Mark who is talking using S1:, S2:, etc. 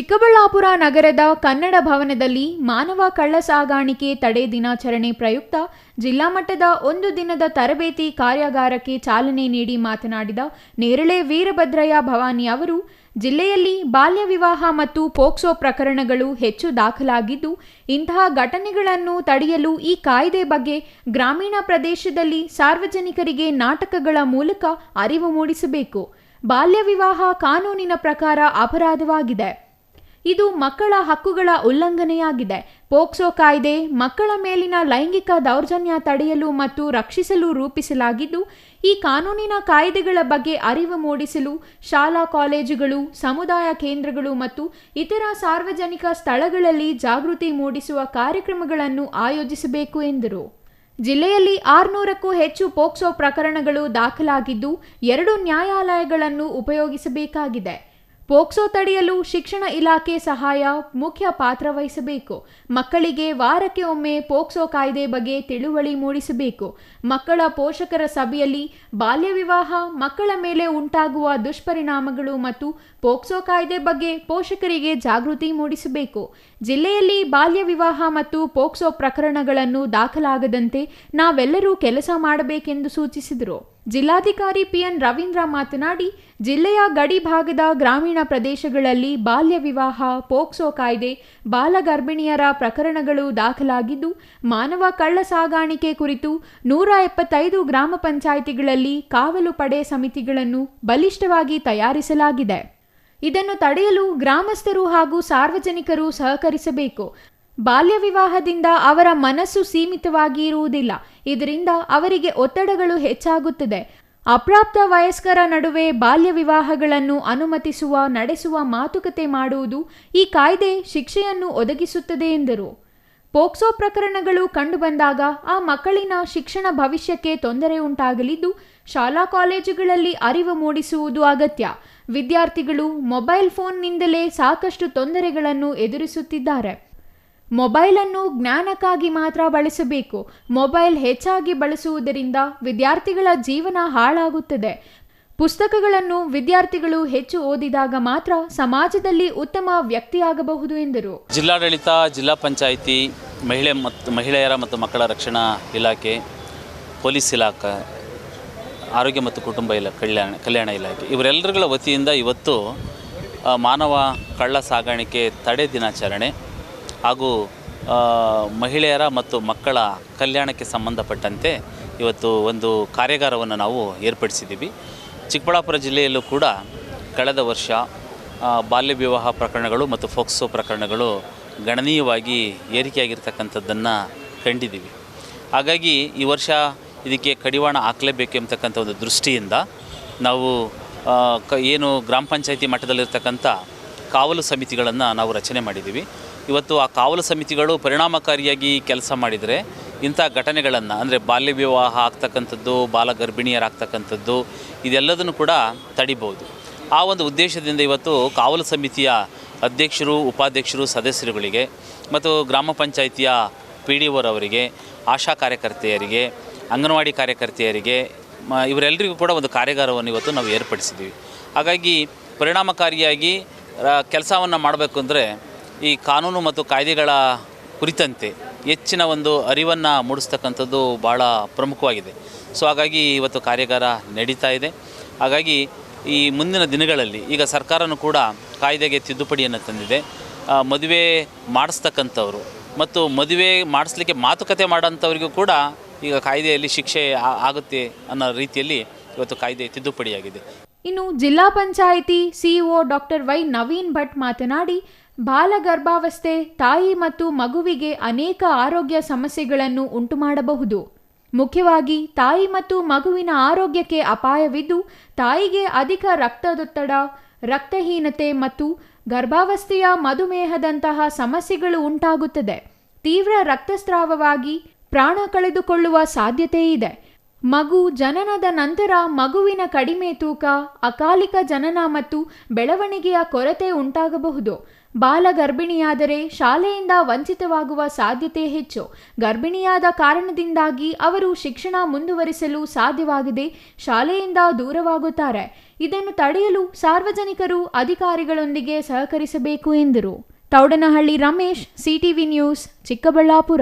S1: ಚಿಕ್ಕಬಳ್ಳಾಪುರ ನಗರದ ಕನ್ನಡ ಭವನದಲ್ಲಿ ಮಾನವ ಕಳ್ಳ ಸಾಗಾಣಿಕೆ ತಡೆ ದಿನಾಚರಣೆ ಪ್ರಯುಕ್ತ ಜಿಲ್ಲಾ ಮಟ್ಟದ ಒಂದು ದಿನದ ತರಬೇತಿ ಕಾರ್ಯಾಗಾರಕ್ಕೆ ಚಾಲನೆ ನೀಡಿ ಮಾತನಾಡಿದ ನೇರಳೆ ವೀರಭದ್ರಯ್ಯ ಭವಾನಿ ಅವರು, ಜಿಲ್ಲೆಯಲ್ಲಿ ಬಾಲ್ಯ ವಿವಾಹ ಮತ್ತು ಪೋಕ್ಸೋ ಪ್ರಕರಣಗಳು ಹೆಚ್ಚು ದಾಖಲಾಗಿದ್ದು, ಇಂತಹ ಘಟನೆಗಳನ್ನು ತಡೆಯಲು ಈ ಕಾಯ್ದೆ ಬಗ್ಗೆ ಗ್ರಾಮೀಣ ಪ್ರದೇಶದಲ್ಲಿ ಸಾರ್ವಜನಿಕರಿಗೆ ನಾಟಕಗಳ ಮೂಲಕ ಅರಿವು ಮೂಡಿಸಬೇಕು. ಬಾಲ್ಯ ವಿವಾಹ ಕಾನೂನಿನ ಪ್ರಕಾರ ಅಪರಾಧವಾಗಿದೆ. ಇದು ಮಕ್ಕಳ ಹಕ್ಕುಗಳ ಉಲ್ಲಂಘನೆಯಾಗಿದೆ. ಪೋಕ್ಸೋ ಕಾಯ್ದೆ ಮಕ್ಕಳ ಮೇಲಿನ ಲೈಂಗಿಕ ದೌರ್ಜನ್ಯ ತಡೆಯಲು ಮತ್ತು ರಕ್ಷಿಸಲು ರೂಪಿಸಲಾಗಿದ್ದು, ಈ ಕಾನೂನಿನ ಕಾಯ್ದೆಗಳ ಬಗ್ಗೆ ಅರಿವು ಮೂಡಿಸಲು ಶಾಲಾ ಕಾಲೇಜುಗಳು, ಸಮುದಾಯ ಕೇಂದ್ರಗಳು ಮತ್ತು ಇತರ ಸಾರ್ವಜನಿಕ ಸ್ಥಳಗಳಲ್ಲಿ ಜಾಗೃತಿ ಮೂಡಿಸುವ ಕಾರ್ಯಕ್ರಮಗಳನ್ನು ಆಯೋಜಿಸಬೇಕು ಎಂದರು. ಜಿಲ್ಲೆಯಲ್ಲಿ ಆರುನೂರಕ್ಕೂ ಹೆಚ್ಚು ಪೋಕ್ಸೋ ಪ್ರಕರಣಗಳು ದಾಖಲಾಗಿದ್ದು, ಎರಡು ನ್ಯಾಯಾಲಯಗಳನ್ನು ಉಪಯೋಗಿಸಬೇಕಾಗಿದೆ. ಪೋಕ್ಸೋ ತಡೆಯಲು ಶಿಕ್ಷಣ ಇಲಾಖೆ ಸಹಾಯ ಮುಖ್ಯ ಪಾತ್ರ ವಹಿಸಬೇಕು. ಮಕ್ಕಳಿಗೆ ವಾರಕ್ಕೆ ಒಮ್ಮೆ ಪೋಕ್ಸೋ ಕಾಯ್ದೆ ಬಗ್ಗೆ ತಿಳುವಳಿ ಮೂಡಿಸಬೇಕು. ಮಕ್ಕಳ ಪೋಷಕರ ಸಭೆಯಲ್ಲಿ ಬಾಲ್ಯ ವಿವಾಹ, ಮಕ್ಕಳ ಮೇಲೆ ಉಂಟಾಗುವ ದುಷ್ಪರಿಣಾಮಗಳು ಮತ್ತು ಪೋಕ್ಸೋ ಕಾಯ್ದೆ ಬಗ್ಗೆ ಪೋಷಕರಿಗೆ ಜಾಗೃತಿ ಮೂಡಿಸಬೇಕು. ಜಿಲ್ಲೆಯಲ್ಲಿ ಬಾಲ್ಯ ವಿವಾಹ ಮತ್ತು ಪೋಕ್ಸೋ ಪ್ರಕರಣಗಳನ್ನು ದಾಖಲಾಗದಂತೆ ನಾವೆಲ್ಲರೂ ಕೆಲಸ ಮಾಡಬೇಕೆಂದು ಸೂಚಿಸಿದರು. ಜಿಲ್ಲಾಧಿಕಾರಿ ಪಿಎನ್ ರವೀಂದ್ರ ಮಾತನಾಡಿ, ಜಿಲ್ಲೆಯ ಗಡಿ ಭಾಗದ ಗ್ರಾಮೀಣ ಪ್ರದೇಶಗಳಲ್ಲಿ ಬಾಲ್ಯ ವಿವಾಹ, ಪೋಕ್ಸೋ ಕಾಯ್ದೆ ಬಾಲಗರ್ಭಿಣಿಯರ ಪ್ರಕರಣಗಳು ದಾಖಲಾಗಿದ್ದು, ಮಾನವ ಕಳ್ಳ ಸಾಗಾಣಿಕೆ ಕುರಿತು ನೂರ ಎಪ್ಪತ್ತೈದು ಗ್ರಾಮ ಪಂಚಾಯಿತಿಗಳಲ್ಲಿ ಕಾವಲು ಪಡೆ ಸಮಿತಿಗಳನ್ನು ಬಲಿಷ್ಠವಾಗಿ ತಯಾರಿಸಲಾಗಿದೆ. ಇದನ್ನು ತಡೆಯಲು ಗ್ರಾಮಸ್ಥರು ಹಾಗೂ ಸಾರ್ವಜನಿಕರು ಸಹಕರಿಸಬೇಕು. ಬಾಲ್ಯ ವಿವಾಹದಿಂದ ಅವರ ಮನಸ್ಸು ಸೀಮಿತವಾಗಿ ಇರುವುದಿಲ್ಲ ಇದರಿಂದ ಅವರಿಗೆ ಒತ್ತಡಗಳು ಹೆಚ್ಚಾಗುತ್ತದೆ. ಅಪ್ರಾಪ್ತ ವಯಸ್ಕರ ನಡುವೆ ಬಾಲ್ಯ ವಿವಾಹಗಳನ್ನು ಅನುಮತಿಸುವ, ನಡೆಸುವ ಮಾತುಕತೆ ಮಾಡುವುದು ಈ ಕಾಯ್ದೆ ಶಿಕ್ಷೆಯನ್ನು ಒದಗಿಸುತ್ತದೆ ಎಂದರು. ಪೋಕ್ಸೋ ಪ್ರಕರಣಗಳು ಕಂಡುಬಂದಾಗ ಆ ಮಕ್ಕಳಿನ ಶಿಕ್ಷಣ ಭವಿಷ್ಯಕ್ಕೆ ತೊಂದರೆ ಉಂಟಾಗಲಿದ್ದು, ಶಾಲಾ ಕಾಲೇಜುಗಳಲ್ಲಿ ಅರಿವು ಮೂಡಿಸುವುದು ಅಗತ್ಯ. ವಿದ್ಯಾರ್ಥಿಗಳು ಮೊಬೈಲ್ ಫೋನ್ನಿಂದಲೇ ಸಾಕಷ್ಟು ತೊಂದರೆಗಳನ್ನು ಎದುರಿಸುತ್ತಿದ್ದಾರೆ. ಮೊಬೈಲನ್ನು ಜ್ಞಾನಕ್ಕಾಗಿ ಮಾತ್ರ ಬಳಸಬೇಕು. ಮೊಬೈಲ್ ಹೆಚ್ಚಾಗಿ ಬಳಸುವುದರಿಂದ ವಿದ್ಯಾರ್ಥಿಗಳ ಜೀವನ ಹಾಳಾಗುತ್ತದೆ. ಪುಸ್ತಕಗಳನ್ನು ವಿದ್ಯಾರ್ಥಿಗಳು ಹೆಚ್ಚು ಓದಿದಾಗ ಮಾತ್ರ ಸಮಾಜದಲ್ಲಿ ಉತ್ತಮ ವ್ಯಕ್ತಿಯಾಗಬಹುದು ಎಂದರು.
S2: ಜಿಲ್ಲಾಡಳಿತ, ಜಿಲ್ಲಾ ಪಂಚಾಯಿತಿ, ಮಹಿಳೆ ಮತ್ತು ಮಹಿಳೆಯರ ಮತ್ತು ಮಕ್ಕಳ ರಕ್ಷಣಾ ಇಲಾಖೆ, ಪೊಲೀಸ್ ಇಲಾಖೆ, ಆರೋಗ್ಯ ಮತ್ತು ಕುಟುಂಬ ಇಲಾ, ಕಲ್ಯಾಣ ಕಲ್ಯಾಣ ಇಲಾಖೆ ಇವರೆಲ್ಲರುಗಳ ವತಿಯಿಂದ ಇವತ್ತು ಮಾನವ ಕಳ್ಳ ಸಾಗಾಣಿಕೆ ತಡೆ ದಿನಾಚರಣೆ ಹಾಗೂ ಮಹಿಳೆಯರ ಮತ್ತು ಮಕ್ಕಳ ಕಲ್ಯಾಣಕ್ಕೆ ಸಂಬಂಧಪಟ್ಟಂತೆ ಇವತ್ತು ಒಂದು ಕಾರ್ಯಾಗಾರವನ್ನು ನಾವು ಏರ್ಪಡಿಸಿದ್ದೀವಿ. ಚಿಕ್ಕಬಳ್ಳಾಪುರ ಜಿಲ್ಲೆಯಲ್ಲೂ ಕೂಡ ಕಳೆದ ವರ್ಷ ಬಾಲ್ಯ ವಿವಾಹ ಪ್ರಕರಣಗಳು ಮತ್ತು ಫೋಕ್ಸೋ ಪ್ರಕರಣಗಳು ಗಣನೀಯವಾಗಿ ಏರಿಕೆಯಾಗಿರ್ತಕ್ಕಂಥದ್ದನ್ನು ಕಂಡಿದ್ದೀವಿ. ಹಾಗಾಗಿ ಈ ವರ್ಷ ಇದಕ್ಕೆ ಕಡಿವಾಣ ಹಾಕಲೇಬೇಕು ಎಂಬತಕ್ಕಂಥ ಒಂದು ದೃಷ್ಟಿಯಿಂದ ನಾವು ಏನು ಗ್ರಾಮ ಪಂಚಾಯಿತಿ ಮಟ್ಟದಲ್ಲಿರ್ತಕ್ಕಂಥ ಕಾವಲು ಸಮಿತಿಗಳನ್ನು ನಾವು ರಚನೆ ಮಾಡಿದ್ದೀವಿ. ಇವತ್ತು ಆ ಕಾವಲು ಸಮಿತಿಗಳು ಪರಿಣಾಮಕಾರಿಯಾಗಿ ಕೆಲಸ ಮಾಡಿದರೆ ಇಂಥ ಘಟನೆಗಳನ್ನು, ಅಂದರೆ ಬಾಲ್ಯ ವಿವಾಹ ಆಗ್ತಕ್ಕಂಥದ್ದು, ಬಾಲ ಗರ್ಭಿಣಿಯರಾಗ್ತಕ್ಕಂಥದ್ದು, ಇದೆಲ್ಲದನ್ನು ಕೂಡ ತಡಿಬೋದು ಆ ಒಂದು ಉದ್ದೇಶದಿಂದ ಇವತ್ತು ಕಾವಲು ಸಮಿತಿಯ ಅಧ್ಯಕ್ಷರು, ಉಪಾಧ್ಯಕ್ಷರು, ಸದಸ್ಯರುಗಳಿಗೆ ಮತ್ತು ಗ್ರಾಮ ಪಂಚಾಯಿತಿಯ ಪಿ ಡಿ ಓರವರಿಗೆ ಆಶಾ ಕಾರ್ಯಕರ್ತೆಯರಿಗೆ, ಅಂಗನವಾಡಿ ಕಾರ್ಯಕರ್ತೆಯರಿಗೆ ಇವರೆಲ್ಲರಿಗೂ ಕೂಡ ಒಂದು ಕಾರ್ಯಾಗಾರವನ್ನು ಇವತ್ತು ನಾವು ಏರ್ಪಡಿಸಿದ್ದೀವಿ. ಹಾಗಾಗಿ ಪರಿಣಾಮಕಾರಿಯಾಗಿ ಕೆಲಸವನ್ನು ಮಾಡಬೇಕು ಅಂದರೆ ಈ ಕಾನೂನು ಮತ್ತು ಕಾಯ್ದೆಗಳ ಕುರಿತಂತೆ ಹೆಚ್ಚಿನ ಒಂದು ಅರಿವನ್ನು ಮೂಡಿಸ್ತಕ್ಕಂಥದ್ದು ಭಾಳ ಪ್ರಮುಖವಾಗಿದೆ. ಸೊ ಹಾಗಾಗಿ ಇವತ್ತು ಕಾರ್ಯಾಗಾರ ನಡೀತಾ ಇದೆ. ಹಾಗಾಗಿ ಈ ಮುಂದಿನ ದಿನಗಳಲ್ಲಿ ಈಗ ಸರ್ಕಾರನೂ ಕೂಡ ಕಾಯ್ದೆಗೆ ತಿದ್ದುಪಡಿಯನ್ನು ತಂದಿದೆ. ಮದುವೆ ಮಾಡಿಸ್ತಕ್ಕಂಥವ್ರು ಮತ್ತು ಮದುವೆ ಮಾಡಿಸ್ಲಿಕ್ಕೆ ಮಾತುಕತೆ ಮಾಡೋಂಥವ್ರಿಗೂ ಕೂಡ ಈಗ ಕಾಯ್ದೆಯಲ್ಲಿ ಶಿಕ್ಷೆ ಆಗುತ್ತೆ ಅನ್ನೋ ರೀತಿಯಲ್ಲಿ ಇವತ್ತು ಕಾಯ್ದೆ ತಿದ್ದುಪಡಿಯಾಗಿದೆ.
S1: ಇನ್ನು ಜಿಲ್ಲಾ panchayat CEO doctor Y Naveen Bhat ಮಾತನಾಡಿ ಬಾಲ ಗರ್ಭಾವಸ್ಥೆ ತಾಯಿ ಮತ್ತು ಮಗುವಿಗೆ ಅನೇಕ ಆರೋಗ್ಯ ಸಮಸ್ಯೆಗಳನ್ನು ಉಂಟುಮಾಡಬಹುದು. ಮುಖ್ಯವಾಗಿ ತಾಯಿ ಮತ್ತು ಮಗುವಿನ ಆರೋಗ್ಯಕ್ಕೆ ಅಪಾಯವಿದ್ದು, ತಾಯಿಗೆ ಅಧಿಕ ರಕ್ತದೊತ್ತಡ, ರಕ್ತಹೀನತೆ ಮತ್ತು ಗರ್ಭಾವಸ್ಥೆಯ ಮಧುಮೇಹದಂತಹ ಸಮಸ್ಯೆಗಳು ಉಂಟಾಗುತ್ತದೆ. ತೀವ್ರ ರಕ್ತಸ್ರಾವವಾಗಿ ಪ್ರಾಣ ಕಳೆದುಕೊಳ್ಳುವ ಸಾಧ್ಯತೆ ಇದೆ. ಮಗು ಜನನದ ನಂತರ ಮಗುವಿನ ಕಡಿಮೆ ತೂಕ, ಅಕಾಲಿಕ ಜನನ ಮತ್ತು ಬೆಳವಣಿಗೆಯ ಕೊರತೆ ಉಂಟಾಗಬಹುದು. ಬಾಲ ಗರ್ಭಿಣಿಯಾದರೆ ಶಾಲೆಯಿಂದ ವಂಚಿತವಾಗುವ ಸಾಧ್ಯತೆ ಹೆಚ್ಚು. ಗರ್ಭಿಣಿಯಾದ ಕಾರಣದಿಂದಾಗಿ ಅವರು ಶಿಕ್ಷಣ ಮುಂದುವರಿಸಲು ಸಾಧ್ಯವಾಗದೆ, ಶಾಲೆಯಿಂದ ದೂರವಾಗುತ್ತಾರೆ. ಇದನ್ನು ತಡೆಯಲು ಸಾರ್ವಜನಿಕರು ಅಧಿಕಾರಿಗಳೊಂದಿಗೆ ಸಹಕರಿಸಬೇಕು ಎಂದರು. Thoudanahalli Ramesh, CTV news, Chikkaballapur.